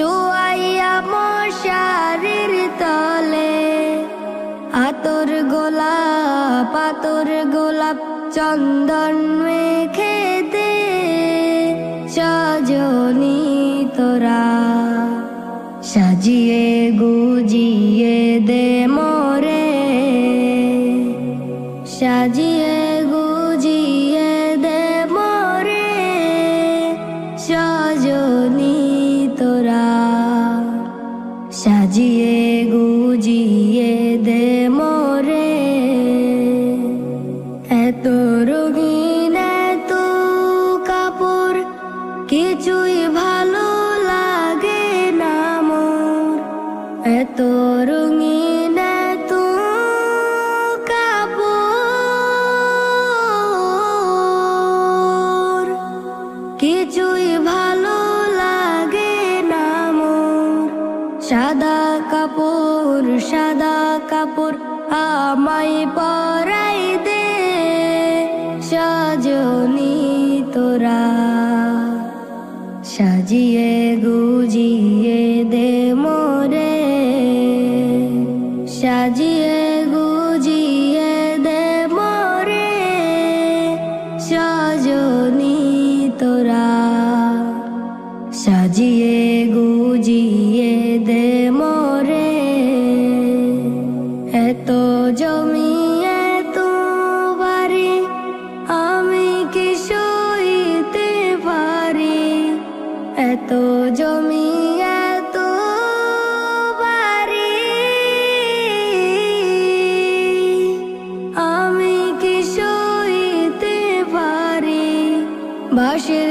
শোয়াইয়া তলে গোলাপ গোলাপ চন্দন মেখে সজনি তোরা সাজিয়ে গুজিয়ে দে মোরে, সাজিয়ে গুজিয়ে দে মোরে, সজনি সাজিয়ে গুজিয়ে দে মোরে। এত রঙিন, এত কাপড়, কিছুই ভালো লাগে না মোর। এত রঙিন, এত কাপড়, কিছুই ভালো সাদা কাপুর সাদা কাপুর আমায় পরাই দে সজনি তোরা। সাজিয়ে গুজিয়ে দে মোরে সাজিয়ে জমি এত বাড়ি আমি কি সইতে পারি? এত জমি এত আমি কি সইতে পারি? বাঁশের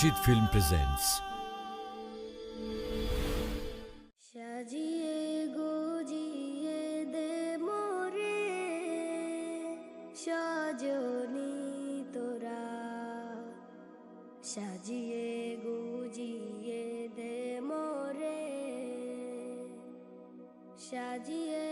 Nashid Film presents. সাজিয়ে গুজিয়ে দে মোরে সজনি তোরা। সাজিয়ে গুজিয়ে দে মোরে সাজিয়ে